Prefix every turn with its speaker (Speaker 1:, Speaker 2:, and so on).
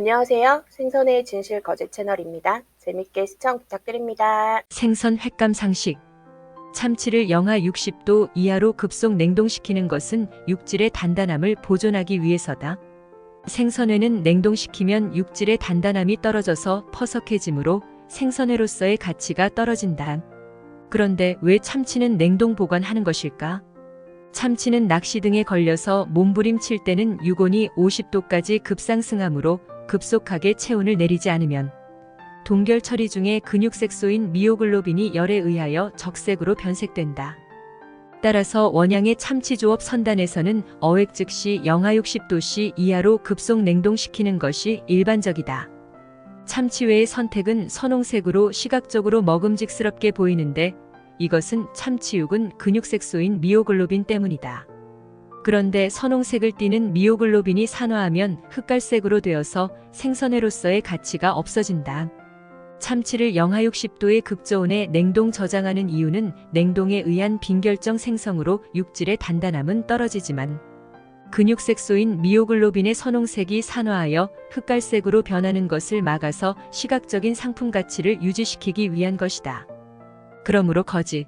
Speaker 1: 안녕하세요. 생선의 진실 거짓 채널입니다. 재밌게 시청 부탁드립니다.
Speaker 2: 생선 횟감 상식. 참치를 영하 60도 이하로 급속 냉동시키는 것은 육질의 단단함을 보존하기 위해서다. 생선회는 냉동시키면 육질의 단단함이 떨어져서 퍼석해지므로 생선회로서의 가치가 떨어진다. 그런데 왜 참치는 냉동 보관하는 것일까? 참치는 낚시 등에 걸려서 몸부림칠 때는 유곤이 50도까지 급상승하므로 급속하게 체온을 내리지 않으면 동결 처리 중에 근육색소인 미오글로빈이 열에 의하여 적색으로 변색된다. 따라서 원양의 참치 조업 선단에서는 어획 즉시 영하 60도씨 이하로 급속 냉동시키는 것이 일반적이다. 참치회의 선택은 선홍색으로 시각적으로 먹음직스럽게 보이는데 이것은 참치육은 근육색소인 미오글로빈 때문이다. 그런데 선홍색을 띠는 미오글로빈이 산화하면 흑갈색으로 되어서 생선회로서의 가치가 없어진다. 참치를 영하 60도의 극저온에 냉동 저장하는 이유는 냉동에 의한 빈결정 생성으로 육질의 단단함은 떨어지지만 근육색소인 미오글로빈의 선홍색이 산화하여 흑갈색으로 변하는 것을 막아서 시각적인 상품 가치를 유지시키기 위한 것이다. 그러므로 거짓,